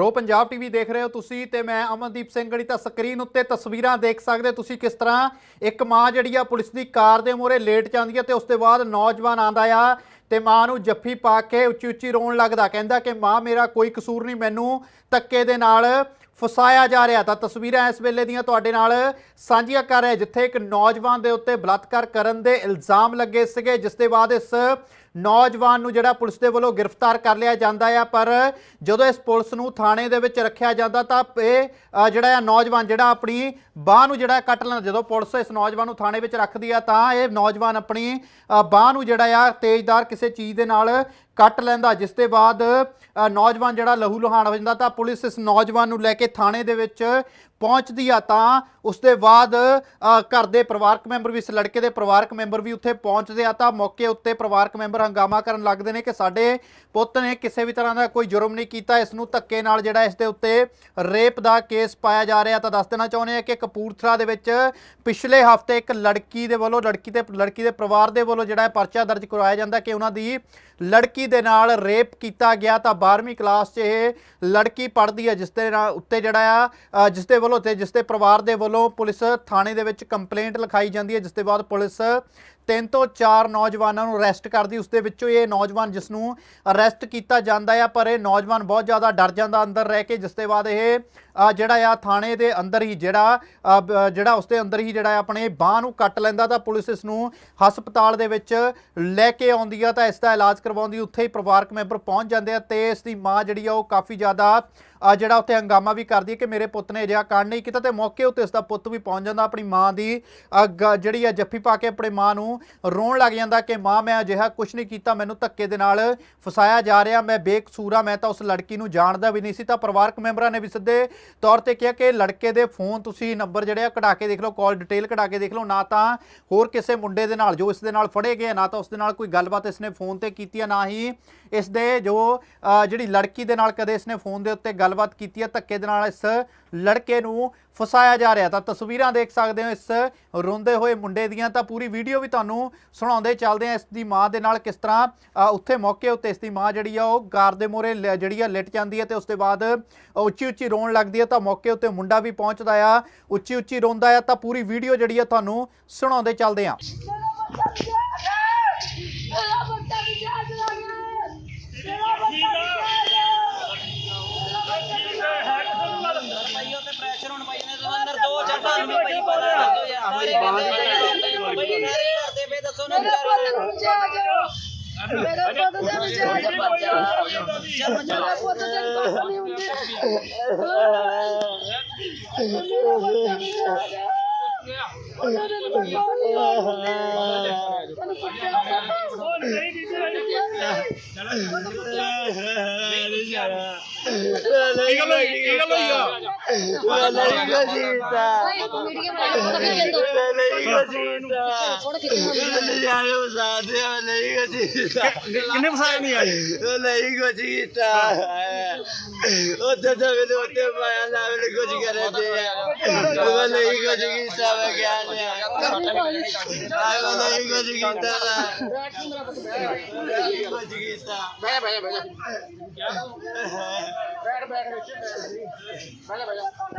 Pro Punjab TV ਦੇਖ ਰਹੇ ਹੋ ਤੁਸੀਂ ਤੇ ਮੈਂ ਅਮਨਦੀਪ ਸਿੰਘ ਗੜੀ ਤਾਂ ਸਕਰੀਨ ਉੱਤੇ ਤਸਵੀਰਾਂ ਦੇਖ ਸਕਦੇ ਤੁਸੀਂ ਕਿਸ ਤਰ੍ਹਾਂ ਇੱਕ ਮਾਂ ਜਿਹੜੀ ਆ ਪੁਲਿਸ ਦੀ ਕਾਰ ਦੇ ਮੂਹਰੇ ਲੇਟ ਜਾਂਦੀ ਹੈ ਤੇ ਉਸ ਤੋਂ ਬਾਅਦ ਨੌਜਵਾਨ ਆਂਦਾ ਆ ਤੇ ਮਾਂ ਨੂੰ ਜੱਫੀ ਪਾ ਕੇ ਉੱਚੀ ਉੱਚੀ ਰੋਣ ਲੱਗਦਾ। ਕਹਿੰਦਾ ਕਿ ਮਾਂ, ਮੇਰਾ ਕੋਈ ਕਸੂਰ ਨਹੀਂ, ਮੈਨੂੰ ਧੱਕੇ ਦੇ ਨਾਲ ਫਸਾਇਆ ਜਾ ਰਿਹਾ। ਤਾਂ ਤਸਵੀਰਾਂ ਇਸ ਵੇਲੇ ਦੀਆਂ ਤੁਹਾਡੇ ਨਾਲ ਸਾਂਝੀਆਂ ਕਰ ਰਿਹਾ ਜਿੱਥੇ ਇੱਕ ਨੌਜਵਾਨ ਦੇ ਉੱਤੇ ਬਲਾਤਕਾਰ ਕਰਨ ਦੇ ਇਲਜ਼ਾਮ ਲੱਗੇ ਸੀਗੇ, ਜਿਸ ਦੇ ਬਾਅਦ ਇਸ ਨੌਜਵਾਨ ਨੂੰ ਜਿਹੜਾ ਪੁਲਿਸ ਦੇ ਵੱਲੋਂ ਗ੍ਰਿਫਤਾਰ ਕਰ ਲਿਆ ਜਾਂਦਾ ਆ ਪਰ ਜਦੋਂ ਇਸ ਪੁਲਿਸ ਨੂੰ ਥਾਣੇ ਦੇ ਵਿੱਚ ਰੱਖਿਆ ਜਾਂਦਾ ਤਾਂ ਇਹ ਜਿਹੜਾ ਆ ਨੌਜਵਾਨ ਜਿਹੜਾ ਆਪਣੀ ਬਾਹ ਨੂੰ ਜਿਹੜਾ ਕੱਟ ਲੈਂਦਾ ਜਦੋਂ ਪੁਲਿਸ ਇਸ ਨੌਜਵਾਨ ਨੂੰ ਥਾਣੇ ਵਿੱਚ ਰੱਖਦੀ ਆ ਤਾਂ ਇਹ ਨੌਜਵਾਨ ਆਪਣੀ ਅ, ਬਾਹ ਨੂੰ ਜਿਹੜਾ ਆ ਤੇਜ਼ਦਾਰ ਕਿਸੇ ਚੀਜ਼ ਦੇ ਨਾਲ ਕੱਟ ਲੈਂਦਾ ਜਿਸ ਦੇ ਬਾਅਦ ਨੌਜਵਾਨ ਜਿਹੜਾ ਲਹੂ ਲੁਹਾਣ ਹੋ ਜਾਂਦਾ ਤਾਂ ਪੁਲਿਸ ਇਸ ਨੌਜਵਾਨ ਨੂੰ ਲੈ ਕੇ ਥਾਣੇ ਦੇ ਵਿੱਚ ਪਹੁੰਚਦੀ ਆ ਤਾਂ ਉਸ ਦੇ ਬਾਅਦ ਘਰ ਦੇ ਪਰਿਵਾਰਕ ਮੈਂਬਰ ਵੀ, ਇਸ ਲੜਕੇ ਦੇ ਪਰਿਵਾਰਕ ਮੈਂਬਰ ਵੀ ਉੱਥੇ ਪਹੁੰਚਦੇ ਆ ਤਾਂ ਮੌਕੇ ਉੱਤੇ ਪਰਿਵਾਰਕ ਮੈਂਬਰ ਹੰਗਾਮਾ ਕਰਨ ਲੱਗਦੇ ਨੇ ਕਿ ਸਾਡੇ ਪੁੱਤ ਨੇ ਕਿਸੇ ਵੀ ਤਰ੍ਹਾਂ ਦਾ ਕੋਈ ਜੁਰਮ ਨਹੀਂ ਕੀਤਾ। ਇਸ ਨੂੰ ਧੱਕੇ ਨਾਲ ਜਿਹੜਾ ਇਸ ਦੇ ਉੱਤੇ ਰੇਪ ਦਾ ਕੇਸ ਪਾਇਆ ਜਾ ਰਿਹਾ ਤਾਂ ਦੱਸ ਦੇਣਾ ਚਾਹੁੰਦੇ ਆ ਕਿ ਕਪੂਰਥਲਾ ਦੇ ਵਿੱਚ ਪਿਛਲੇ ਹਫ਼ਤੇ ਇੱਕ ਲੜਕੀ ਦੇ ਵੱਲੋਂ, ਲੜਕੀ ਤੇ ਲੜਕੀ ਦੇ ਪਰਿਵਾਰ ਦੇ ਵੱਲੋਂ ਜਿਹੜਾ ਪਰਚਾ ਦਰਜ ਕਰਵਾਇਆ ਜਾਂਦਾ ਕਿ ਉਹਨਾਂ ਦੀ ਲੜਕੀ ਦੇ ਨਾਲ ਰੇਪ ਕੀਤਾ ਗਿਆ ਤਾਂ 12ਵੀਂ ਕਲਾਸ 'ਚ ਇਹ ਲੜਕੀ ਪੜ੍ਹਦੀ ਹੈ, ਜਿਸ ਦੇ ਨਾਲ ਉੱਤੇ ਜਿਹੜਾ ਆ ਜਿਸ ਦੇ ਵੱਲੋਂ ਤੇ ਜਿਸ ਦੇ ਪਰਿਵਾਰ ਦੇ ਵੱਲੋਂ ਪੁਲਿਸ ਥਾਣੇ ਦੇ ਵਿੱਚ ਕੰਪਲੇਂਟ ਲਿਖਾਈ ਜਾਂਦੀ ਹੈ, ਜਿਸ ਦੇ ਬਾਅਦ ਪੁਲਿਸ ਤਿੰਨ ਤੋਂ ਚਾਰ ਨੌਜਵਾਨਾਂ ਨੂੰ ਅਰੈਸਟ ਕਰਦੀ ਉਸ ਦੇ ਵਿੱਚੋਂ ਇਹ ਨੌਜਵਾਨ ਜਿਸ ਨੂੰ ਅਰੈਸਟ ਕੀਤਾ ਜਾਂਦਾ ਆ, ਪਰ ਇਹ ਨੌਜਵਾਨ ਬਹੁਤ ਜ਼ਿਆਦਾ ਡਰ ਜਾਂਦਾ ਅੰਦਰ ਰਹਿ ਕੇ ਜਿਸ ਦੇ ਬਾਅਦ ਇਹ ਜਿਹੜਾ ਆ ਥਾਣੇ ਦੇ ਅੰਦਰ ਹੀ ਜਿਹੜਾ ਜਿਹੜਾ ਉਸ ਦੇ ਅੰਦਰ ਹੀ ਜਿਹੜਾ ਆ ਆਪਣੇ ਬਾਹ ਨੂੰ ਕੱਟ ਲੈਂਦਾ, ਤਾਂ ਪੁਲਿਸ ਇਸ ਨੂੰ ਹਸਪਤਾਲ ਦੇ ਵਿੱਚ ਲੈ ਕੇ ਆਉਂਦੀ ਆ, ਤਾਂ ਇਸ ਦਾ ਇਲਾਜ ਕਰਵਾਉਂਦੀ, ਉੱਥੇ ਹੀ ਪਰਿਵਾਰਕ ਮੈਂਬਰ ਪਹੁੰਚ ਜਾਂਦੇ ਆ, ਤੇ ਇਸ ਦੀ ਮਾਂ ਜਿਹੜੀ ਆ, ਉਹ ਕਾਫੀ ਜ਼ਿਆਦਾ ਜਿਹੜਾ ਉੱਥੇ ਹੰਗਾਮਾ ਵੀ ਕਰਦੀ ਹੈ ਕਿ ਮੇਰੇ ਪੁੱਤ ਨੇ ਅਜਿਹਾ ਕਾਂਡ ਨਹੀਂ ਕੀਤਾ, ਤੇ ਮੌਕੇ ਉੱਤੇ ਇਸ ਦਾ ਪੁੱਤ ਵੀ ਪਹੁੰਚ ਜਾਂਦਾ, ਆਪਣੀ ਮਾਂ ਦੀ ਗ- ਜਿਹੜੀ ਆ ਜੱਫੀ ਪਾ ਕੇ ਆਪਣੇ ਮਾਂ ਨੂੰ ਰੋਣ ਲੱਗ ਜਾਂਦਾ ਕਿ ਮਾਂ, ਮੈਂ ਅਜਿਹਾ ਕੁਝ ਨਹੀਂ ਕੀਤਾ, ਮੈਨੂੰ ਧੱਕੇ ਦੇ ਨਾਲ ਫਸਾਇਆ ਜਾ ਰਿਹਾ, ਮੈਂ ਬੇਕਸੂਰ ਆ ਮੈਂ ਤਾਂ ਉਸ ਲੜਕੀ ਨੂੰ ਜਾਣਦਾ ਵੀ ਨਹੀਂ ਸੀ। ਤਾਂ ਪਰਿਵਾਰਕ ਮੈਂਬਰਾਂ ਨੇ ਵੀ ਸਿੱਧੇ ਤੌਰ ਤੇ ਕਿਹਾ ਕਿ ਲੜਕੇ ਦੇ ਫੋਨ ਤੁਸੀਂ ਨੰਬਰ ਜਿਹੜੇ ਆ ਕਢਾ ਕੇ ਦੇਖ ਲਓ, ਕਾਲ ਡਿਟੇਲ ਕਢਾ ਕੇ ਦੇਖ ਲਓ, ਨਾ ਤਾਂ ਹੋਰ ਕਿਸੇ ਮੁੰਡੇ ਦੇ ਨਾਲ ਜੋ ਇਸ ਦੇ ਨਾਲ ਫੜੇ ਗਏ ਨਾ ਤਾਂ ਉਸ ਦੇ ਨਾਲ ਕੋਈ ਗੱਲਬਾਤ ਇਸਨੇ ਫੋਨ ਤੇ ਕੀਤੀ ਆ, ਨਾ ਹੀ ਇਸ ਦੇ ਜੋ ਜਿਹੜੀ ਲੜਕੀ ਦੇ ਨਾਲ ਕਦੇ ਇਸਨੇ ਫੋਨ ਦੇ ਉੱਤੇ ਗੱਲਬਾਤ ਕੀਤੀ ਆ, ਧੱਕੇ ਦੇ ਨਾਲ ਇਸ ਲੜਕੇ ਨੂੰ ਫਸਾਇਆ ਜਾ ਰਿਹਾ ਤਾਂ ਤਸਵੀਰਾਂ ਦੇਖ ਸਕਦੇ ਹੋ ਇਸ ਰੋਂਦੇ ਹੋਏ ਮੁੰਡੇ ਦੀਆਂ। ਤਾਂ ਪੂਰੀ ਵੀਡੀਓ ਵੀ ਤੁਹਾਨੂੰ ਸੁਣਾਉਂਦੇ ਚੱਲਦੇ ਆ ਇਸ ਦੀ ਮਾਂ ਦੇ ਨਾਲ ਕਿਸ ਤਰ੍ਹਾਂ ਉੱਥੇ ਮੌਕੇ ਉੱਤੇ ਇਸ ਦੀ ਮਾਂ ਜਿਹੜੀ ਆ, ਉਹ ਕਾਰ ਦੇ ਮੋਰੇ ਜਿਹੜੀ ਆ, ਲਿਟ ਜਾਂਦੀ ਹੈ ਤੇ ਉਸ ਤੋਂ ਬਾਅਦ ਉੱਚੀ ਉੱਚੀ ਰੋਣ ਲੱਗਦੀ ਹੈ। ਤਾਂ ਮੌਕੇ ਉੱਤੇ ਮੁੰਡਾ ਵੀ ਪਹੁੰਚਦਾ ਆ। ਉੱਚੀ ਉੱਚੀ ਰੋਂਦਾ ਆ। ਤਾਂ ਪੂਰੀ ਵੀਡੀਓ ਜਿਹੜੀ ਆ ਤੁਹਾਨੂੰ ਸੁਣਾਉਂਦੇ ਚੱਲਦੇ ਆ ਬਈ ਸਾਰੇ ਕਰਦੇ ਪਏ ਦੱਸੋ ਨਾ ਮੇਰੇ ਪੁੱਤ ਨੂੰ ਬਚਾ ਜਾਓ ਮੇਰੇ ਪੁੱਤ ਦੇ ਬਚਾ ਜਾਓ ਮੇਰੇ ਪੁੱਤ ਦੇ ਕੁੱਖ ਨਹੀਂ ਹੁੰਦੇ। ਮੇਰੇ ਪੁੱਤ ਨੂੰ ਬਚਾ ਜਾਓ ਕਿੰਨੇ ਫਸਾਏ ਨਹੀਂ ਆਏ ਨਹੀਂ ਕੁਝ ਕੀਤਾ ਉੱਥੇ ਤਾਂ ਮੈਨੂੰ ਉੱਥੇ ਪਾਇਆ ਨਾ ਮੈਨੂੰ ਕੁਝ ਕਰੇ ਤੇ ਉਹ ਨਹੀਂ ਕੁਝ ਕੀਤਾ ਮੈਂ ਕਿਹਾ ਨਹੀਂ ਆਇਆ ਨਹੀਂ ਕੁਝ ਕੀਤਾ ਨਹੀਂ ਕੁਝ ਕੀਤਾ। ਬਹਿ ਬਹਿ ਬਹਿ ਬੈਠ ਬੈਠ ਵਿੱਚ ਬਹਿ ਜਾ ਬਹਿ ਜਾ।